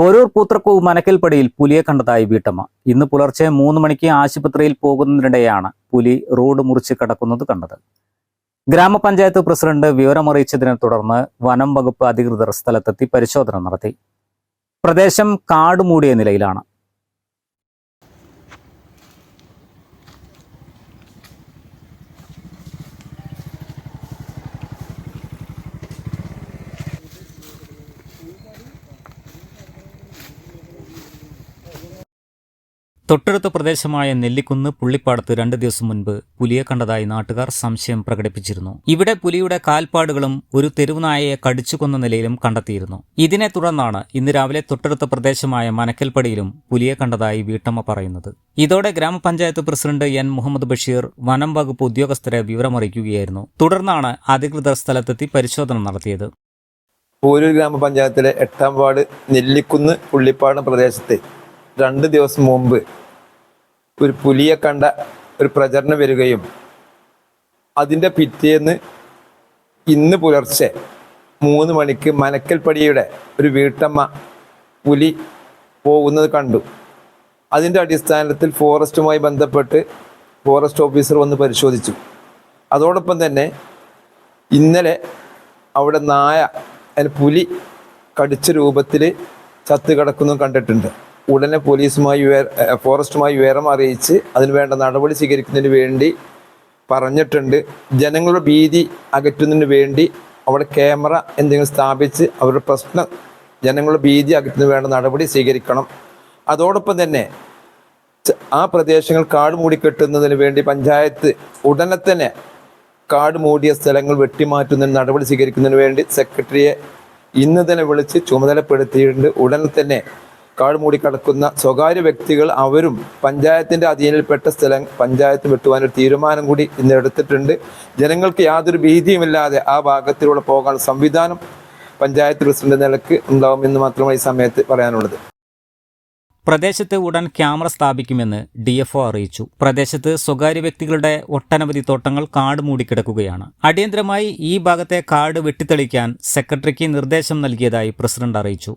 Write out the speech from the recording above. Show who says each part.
Speaker 1: പോരൂർ പൂത്രക്കോവ് മനക്കൽപ്പടിയിൽ പുലിയെ കണ്ടതായി വീട്ടമ്മ. ഇന്ന് പുലർച്ചെ മൂന്ന് മണിക്ക് ആശുപത്രിയിൽ പോകുന്നതിനിടെയാണ് പുലി റോഡ് മുറിച്ച് കടക്കുന്നത് കണ്ടത്. ഗ്രാമപഞ്ചായത്ത് പ്രസിഡന്റ് വിവരമറിയിച്ചതിനെ തുടർന്ന് വനം വകുപ്പ് അധികൃതർ സ്ഥലത്തെത്തി പരിശോധന നടത്തി. പ്രദേശം കാട് മൂടിയ നിലയിലാണ്. തൊട്ടടുത്ത പ്രദേശമായ നെല്ലിക്കുന്ന് പുള്ളിപ്പാടത്ത് രണ്ട് ദിവസം മുൻപ് പുലിയെ കണ്ടതായി നാട്ടുകാർ സംശയം പ്രകടിപ്പിച്ചിരുന്നു. ഇവിടെ പുലിയുടെ കാൽപ്പാടുകളും ഒരു തെരുവുനായയെ കടിച്ചുകൊന്ന നിലയിലും കണ്ടെത്തിയിരുന്നു. ഇതിനെ തുടർന്നാണ് ഇന്ന് രാവിലെ തൊട്ടടുത്ത പ്രദേശമായ മനക്കൽപ്പടിയിലും പുലിയെ കണ്ടതായി വീട്ടമ്മ പറയുന്നത്. ഇതോടെ ഗ്രാമപഞ്ചായത്ത് പ്രസിഡന്റ് എൻ. മുഹമ്മദ് ബഷീർ വനം വകുപ്പ് ഉദ്യോഗസ്ഥരെ വിവരമറിയിക്കുകയായിരുന്നു. തുടർന്നാണ് അധികൃതർ സ്ഥലത്തെത്തി പരിശോധന നടത്തിയത്.
Speaker 2: പോരൂർ ഗ്രാമപഞ്ചായത്തിലെ എട്ടാം വാർഡ് നെല്ലിക്കുന്ന് പുള്ളിപ്പാടം പ്രദേശത്ത് രണ്ട് ദിവസം മുമ്പ് ഒരു പുലിയെ കണ്ട ഒരു പ്രചരണം വരികയും അതിന്റെ പിറ്റേന്ന് ഇന്ന് പുലർച്ചെ മൂന്ന് മണിക്ക് മനക്കൽപ്പടിയുടെ ഒരു വീട്ടമ്മ പുലി പോകുന്നത് കണ്ടു. അതിന്റെ അടിസ്ഥാനത്തിൽ ഫോറസ്റ്റുമായി ബന്ധപ്പെട്ട് ഫോറസ്റ്റ് ഓഫീസർ വന്ന് പരിശോധിച്ചു. അതോടൊപ്പം തന്നെ ഇന്നലെ അവിടെ നായ അതിന് പുലി കടിച്ച രൂപത്തിൽ ചത്തു കിടക്കുന്നതും കണ്ടിട്ടുണ്ട്. ഉടനെ പോലീസുമായി ഫോറസ്റ്റുമായി വിവരം അറിയിച്ച് അതിന് വേണ്ട നടപടി സ്വീകരിക്കുന്നതിന് വേണ്ടി പറഞ്ഞിട്ടുണ്ട്. ജനങ്ങളുടെ ഭീതി അകറ്റുന്നതിന് വേണ്ടി അവിടെ ക്യാമറ എന്തെങ്കിലും സ്ഥാപിച്ച് അവരുടെ പ്രശ്നം ജനങ്ങളുടെ ഭീതി അകറ്റുന്നതിന് വേണ്ട നടപടി സ്വീകരിക്കണം. അതോടൊപ്പം തന്നെ ആ പ്രദേശങ്ങൾ കാട് മൂടിക്കെട്ടുന്നതിന് വേണ്ടി പഞ്ചായത്ത് ഉടനെ തന്നെ കാട് മൂടിയ സ്ഥലങ്ങൾ വെട്ടിമാറ്റുന്നതിന് നടപടി സ്വീകരിക്കുന്നതിന് വേണ്ടി സെക്രട്ടറിയെ ഇന്ന് തന്നെ വിളിച്ച് ചുമതലപ്പെടുത്തിയിട്ടുണ്ട്. ഉടനെ തന്നെ കാട് മൂടിക്കിടക്കുന്ന സ്വകാര്യ വ്യക്തികൾ അവരും പഞ്ചായത്തിന്റെ അധീനയിൽപ്പെട്ട സ്ഥലം പഞ്ചായത്ത് വെട്ടുവാനൊരു തീരുമാനം കൂടി ഇന്ന് എടുത്തിട്ടുണ്ട്. ജനങ്ങൾക്ക് യാതൊരു ഭീതിയുമില്ലാതെ ആ ഭാഗത്തിലൂടെ പോകാൻ സംവിധാനം പഞ്ചായത്ത് പ്രസിഡന്റ് നിലയ്ക്ക് ഉണ്ടാവും എന്ന് മാത്രമാണ് ഈ സമയത്ത് പറയാനുള്ളത്.
Speaker 1: പ്രദേശത്ത് ഉടൻ ക്യാമറ സ്ഥാപിക്കുമെന്ന് ഡി എഫ് ഒ അറിയിച്ചു. പ്രദേശത്ത് സ്വകാര്യ വ്യക്തികളുടെ ഒട്ടനവധി തോട്ടങ്ങൾ കാട് മൂടിക്കിടക്കുകയാണ്. അടിയന്തരമായി ഈ ഭാഗത്തെ കാട് വെട്ടിത്തെളിക്കാൻ സെക്രട്ടറിക്ക് നിർദ്ദേശം നൽകിയതായി പ്രസിഡന്റ് അറിയിച്ചു.